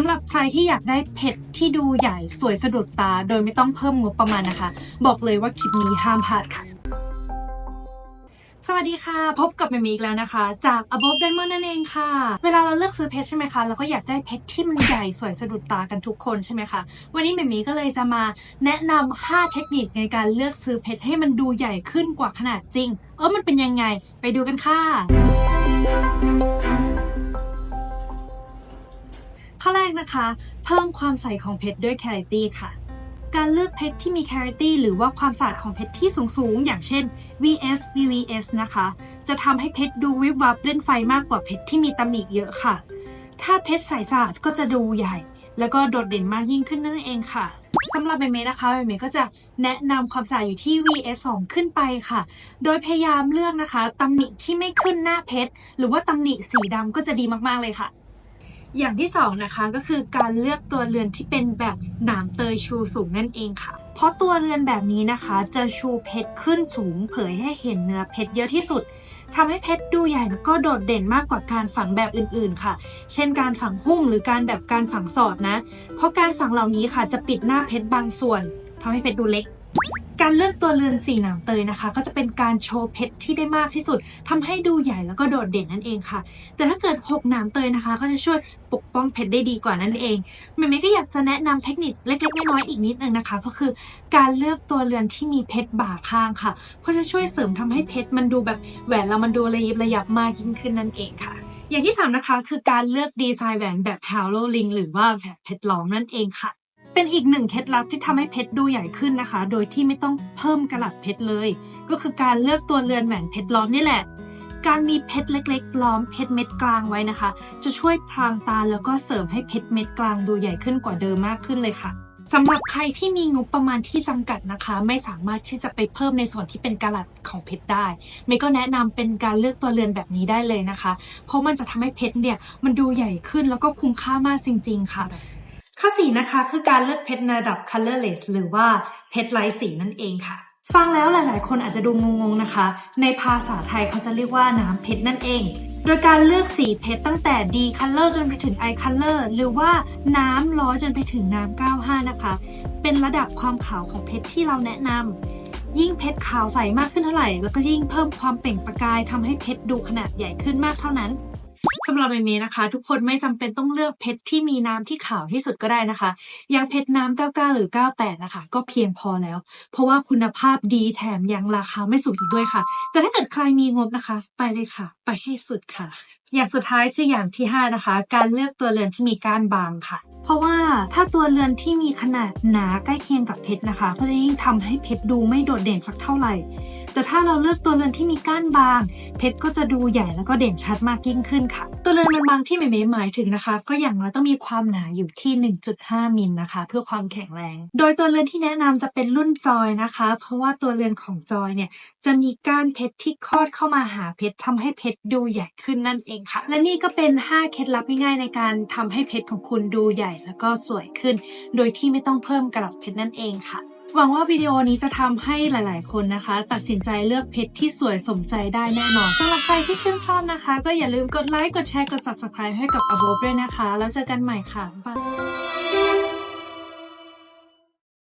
ำหรับใครที่อยากได้เพชรที่ดูใหญ่สวยสะดุดตา โดยไม่ต้องเพิ่มงบประมาณนะคะ บอกเลยว่าคลิปนี้ห้ามพลาดค่ะ สวัสดีค่ะ พบกับเมมีอีกแล้วนะคะ จาก Above Diamond นั่นเองค่ะ เวลาเราเลือกซื้อเพชรใช่ไหมคะเราก็อยากได้เพชรที่มันใหญ่สวยสะดุดตากันทุกคนใช่ไหมคะ วันนี้เมมีก็เลยจะมาแนะนำ5เทคนิคในการเลือกซื้อเพชรให้มันดูใหญ่ขึ้นกว่าขนาดจริง เออมันเป็นยังไง ไปดูกันค่ะ ข้อแรกนะคะ เพิ่มความใสของเพชรด้วย clarity ค่ะ การเลือกเพชรที่มี clarity หรือว่าความสะอาดของเพชรที่สูงๆ อย่างเช่น VS VVS นะคะ จะทำให้เพชรดูวิบวับเล่นไฟมากกว่าเพชรที่มีตำหนิเยอะค่ะ ถ้าเพชรใสสะอาดก็จะดูใหญ่ แล้วก็โดดเด่นมากยิ่งขึ้นนั่นเองค่ะสำหรับเมเมนะคะเมเมก็จะแนะนำความสะอาดอยู่ที่ VS 2ขึ้นไปค่ะ โดยพยายามเลือกนะคะตำหนิที่ไม่ขึ้นหน้าเพชรหรือว่าตำหนิสีดำก็จะดีมากๆเลยค่ะ อย่างที่สองนะคะก็คือการเลือกตัวเรือนที่เป็นแบบหนามเตยชูสูงนั่นเองค่ะ เพราะตัวเรือนแบบนี้นะคะจะชูเพชรขึ้นสูง เผยให้เห็นเนื้อเพชรเยอะที่สุดทำให้เพชรดูใหญ่แล้วก็โดดเด่นมากกว่าการฝังแบบอื่นๆค่ะ เช่นการฝังหุ้มหรือการแบบการฝังสอดนะ เพราะการฝังเหล่านี้ค่ะจะปิดหน้าเพชรบางส่วนทำให้เพชรดูเล็ก การเลือกตัวเรือนสีหนามเตยนะคะ ก็จะเป็นการโชว์เพชรที่ได้มากที่สุดทำให้ดูใหญ่แล้วก็โดดเด่นนั่นเองค่ะ แต่ถ้าเกิดหกหนามเตยนะคะ ก็จะช่วยปกป้องเพชรได้ดีกว่านั่นเองเมย์ก็อยากจะแนะนำเทคนิคเล็กๆน้อยๆอีกนิดนึงนะคะ ก็คือการเลือกตัวเรือนที่มีเพชรบ่าข้างค่ะ เพราะจะช่วยเสริมทำให้เพชรมันดูแบบแหวนเรามันดูระยิบระยับมากยิ่งขึ้นนั่นเองค่ะอย่างที่สามนะคะคือการเลือกดีไซน์แหวนแบบ Halo Ring หรือว่าแบบเพชรล้อมนั่นเองค่ะ เป็นอีกหนึ่งเคล็ดลับที่ทำให้เพชรดูใหญ่ขึ้นนะคะ โดยที่ไม่ต้องเพิ่มกระลัดเพชรเลย ก็คือการเลือกตัวเรือนแหวนเพชรล้อมนี่แหละ การมีเพชรเล็กๆ ล้อมเพชรเม็ดกลางไว้นะคะ จะช่วยพรางตาแล้วก็เสริมให้เพชรเม็ดกลางดูใหญ่ขึ้นกว่าเดิมมากขึ้นเลยค่ะสำหรับใครที่มีงบประมาณที่จำกัดนะคะ ไม่สามารถที่จะไปเพิ่มในส่วนที่เป็นกะลัดของเพชรได้เมย์ก็แนะนำเป็นการเลือกตัวเรือนแบบนี้ได้เลยนะคะ เพราะมันจะทำให้เพชรเนี่ยมันดูใหญ่ขึ้นแล้วก็คุ้มค่ามากจริง ๆ ค่ะ ข้อสี่นะคะ คือการเลือกเพชรในระดับ colorless หรือว่าเพชรไร้สีนั่นเองค่ะ ฟังแล้วหลาย ๆ คนอาจจะดูงง ๆ นะคะ ในภาษาไทยเขาจะเรียกว่าน้ำเพชรนั่นเอง โดยการเลือกสีเพชรตั้งแต่ D color จนไปถึง I color หรือว่าน้ำร้อยจนไปถึงน้ำ95 นะคะ เป็นระดับความขาวของเพชรที่เราแนะนำยิ่งเพชรขาวใสมากขึ้นเท่าไหร่ แล้วก็ยิ่งเพิ่มความเปล่งประกายทำให้เพชรดูขนาดใหญ่ขึ้นมากเท่านั้น สำหรับเมเมนะคะ ทุกคนไม่จำเป็นต้องเลือกเพชรที่มีน้ำที่ขาวที่สุดก็ได้นะคะ อย่างเพชรน้ำ99 หรือ 98 นะคะ ก็เพียงพอแล้ว เพราะว่าคุณภาพดีแถมยังราคาไม่สูงอีกด้วยค่ะ แต่ถ้าเกิดใครมีงบนะคะ ไปเลยค่ะ ไปให้สุดค่ะ อย่างสุดท้ายคืออย่างที่ 5 นะคะ การเลือกตัวเรือนที่มีก้านบางค่ะ เพราะว่าถ้าตัวเรือนที่มีขนาดหนาใกล้เคียงกับเพชรนะคะ ก็จะยิ่งทำให้เพชรดูไม่โดดเด่นสักเท่าไหร่ แต่ถ้าเราเลือกตัวเรือนที่มีก้านบาง เพชรก็จะดูใหญ่แล้วก็เด่นชัดมากยิ่งขึ้นค่ะ ตัวเรือนบางที่เมเมหมายถึงนะคะ ก็อย่างน้อยต้องมีความหนาอยู่ที่ 1.5 มิลนะคะ เพื่อความแข็งแรง โดยตัวเรือนที่แนะนำจะเป็นรุ่นจอยนะคะ เพราะว่าตัวเรือนของจอยเนี่ยจะมีก้านเพชรที่คลอดเข้ามาหาเพชรทำให้เพชรดูใหญ่ขึ้นนั่นเองค่ะ และนี่ก็เป็น 5 เคล็ดลับง่ายๆในการทำให้เพชรของคุณดูใหญ่แล้วก็สวยขึ้น โดยที่ไม่ต้องเพิ่มกระดับเพชรนั่นเองค่ะหวังว่าวิดีโอนี้จะทำให้หลาย ๆ คนนะคะ ตัดสินใจเลือกเพชรที่สวยสมใจได้แน่นอนสำหรับใครที่ชื่นชอบนะคะ ก็อย่าลืมกดไลค์ กดแชร์ กด subscribe ให้กับ a b o ด้วยนะคะ แล้วเจอกันใหม่ค่ะบ๊ายบาย